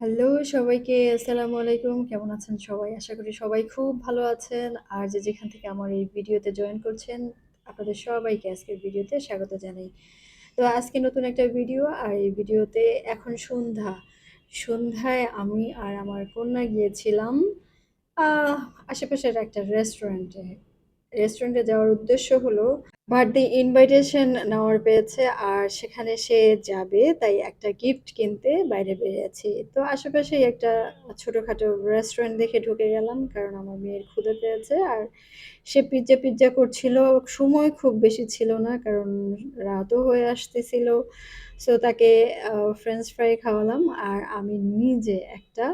Hello সবাইকে, আসসালামু আলাইকুম। কেমন আছেন সবাই? আশা করি সবাই খুব ভালো আছেন। আর যে যেখান থেকে আমার এই ভিডিওতে জয়েন করছেন, আপনাদের সবাইকে আজকের ভিডিওতে স্বাগত জানাই। তো আজকে নতুন একটা ভিডিও আর এই ভিডিওতে এখন সন্ধ্যা। সন্ধ্যায় আমি আর আমার কন্যা গিয়েছিলাম আশেপাশের একটা রেস্টুরেন্টে রেস্টুরেন্টে যাওয়ার উদ্দেশ্য হলো বার্থডে ইনভাইটেশন নেওয়ার পেয়েছে আর সেখানে সে যাবে, তাই একটা গিফট কিনতে বাইরে বেরিয়েছি। তো আশেপাশেই একটা ছোটোখাটো রেস্টুরেন্ট দেখে ঢুকে গেলাম, কারণ আমার মেয়ের ক্ষুদে পেয়েছে আর সে পিৎজা পিৎজা করছিল, সময় খুব বেশি ছিল না, কারণ রাতও হয়ে আসতেছিল। সো তাকে ফ্রেঞ্চ ফ্রাই খাওয়ালাম আর আমি নিজে একটা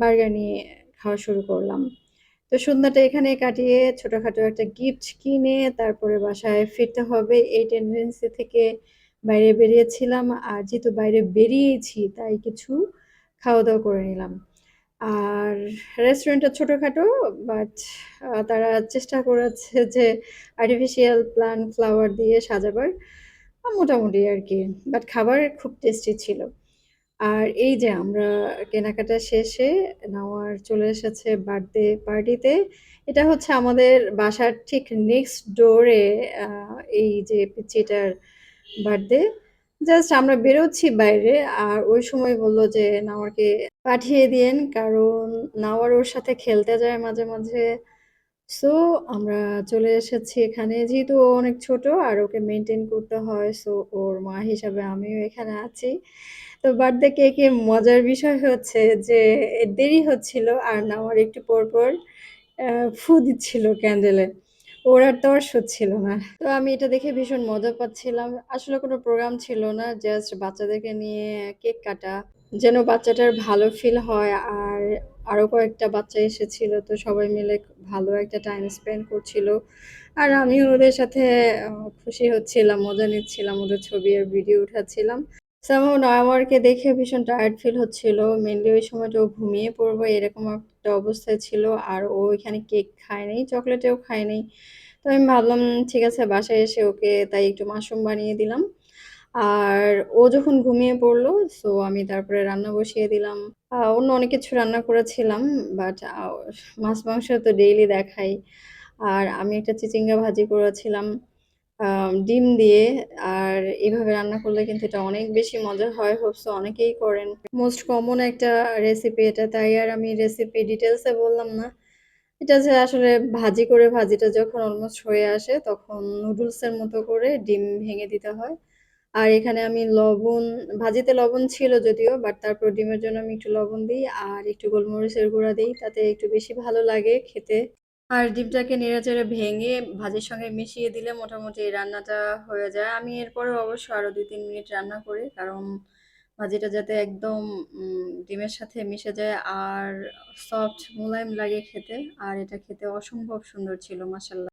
বার্গার নিয়ে খাওয়া শুরু করলাম। তো সন্ধ্যাটা এখানে কাটিয়ে ছোটখাটো একটা গিফট কিনে তারপরে বাসায় ফিরতে হবে। এই টেন্ডেন্সি থেকে বাইরে বেরিয়েছিলাম আর যেহেতু বাইরে বেরিয়েছি তাই কিছু খাওয়া দাওয়া করে নিলাম। আর রেস্টুরেন্টটা ছোটোখাটো বাট তারা চেষ্টা করেছে যে আর্টিফিশিয়াল প্লান্ট ফ্লাওয়ার দিয়ে সাজাবার। মোটামুটি আর কি। বাট খাবার খুব টেস্টি ছিল। আর এই যে আমরা কেনাকাটা শেষে নেওয়ার চলে এসেছে বার্থডে পার্টিতে এটা হচ্ছে আমাদের বাসার ঠিক নেক্সট ডোরে এই যে পিচ্চিটার বার্থডে জাস্ট আমরা বেরোচ্ছি বাইরে আর ওই সময় বলল যে নাওয়ারকে পাঠিয়ে দিয়েন, কারণ নাওয়ার ওর সাথে খেলতে যায় মাঝে মাঝে। সো আমরা চলে এসেছি এখানে। যেহেতু ও অনেক ছোট আর ওকে মেনটেন করতে হয় সো ওর মা হিসাবে আমিও এখানে আছি। তো বার্থডে কেকে মজার বিষয় হচ্ছে যে, দেরি হচ্ছিল আর নেওয়ার একটু পর পর ফু দিচ্ছিল ক্যান্ডেলে। ওর আর তর্স হচ্ছিল না। তো আমি এটা দেখে ভীষণ মজা পাচ্ছিলাম। আসলে কোনো প্রোগ্রাম ছিল না জাস্ট বাচ্চাদেরকে নিয়ে কেক কাটা। যেন বাচ্চাটার ভালো ফিল হয় আর আরও কয়েকটা বাচ্চা এসেছিল, তো সবাই মিলে ভালো একটা টাইম স্পেন্ড করছিল। আর আমিও ওদের সাথে খুশি হচ্ছিলাম, মজা নিচ্ছিলাম, ওদের ছবি আর ভিডিও উঠাচ্ছিলাম। সামহাও নয়ামারকে দেখে ভীষণ টায়ার্ড ফিল হচ্ছিল। মেনলি ওই সময়টা ও ঘুমিয়ে পড়ব, এরকম একটা অবস্থায় ছিল। আর ও এখানে কেক খায়নি চকলেটেও খায়নি তো আমি ভাবলাম, ঠিক আছে, বাসায় এসে ওকে তাই একটু মাশরুম বানিয়ে দিলাম। আর ও যখন ঘুমিয়ে পড়ল সো আমি তারপরে রান্না বসিয়ে দিলাম। অন্য অনেক কিছু রান্না করেছিলাম বাট মাছ মাংস তো ডেইলি দেখাই। আর আমি একটা চিচিঙ্গা ভাজি করেছিলাম। ডিম দিয়ে আর এইভাবে রান্না করলে কিন্তু এটা অনেক বেশি মজা হয়। হোপসো অনেকেই করেন। মোস্ট কমন একটা রেসিপি এটা, তাই আর আমি রেসিপি ডিটেলসে বললাম না। এটা যে আসলে ভাজি করে ভাজিটা যখন অলমোস্ট হয়ে আসে, তখন নুডলসের মতো করে ডিম ভেঙে দিতে হয়। আর এখানে আমি লবণ, ভাজিতে লবণ ছিল যদিও বাট তারপর ডিমের জন্য আমি একটু লবণ দিই আর একটু গোলমরিচের গুঁড়া দিই, তাতে একটু বেশি ভালো লাগে খেতে। আর ডিমটাকে নেড়েচেড়ে ভেঙে ভাজির সঙ্গে মিশিয়ে দিলে মোটামুটি এই রান্নাটা হয়ে যায়। আমি এরপরে অবশ্য আরও দুই তিন মিনিট রান্না করি, কারণ ভাজিটা যাতে একদম ডিমের সাথে মিশে যায় আর সফট মোলায়েম লাগে খেতে, আর এটা খেতে অসম্ভব সুন্দর ছিল মাসাল্লাহ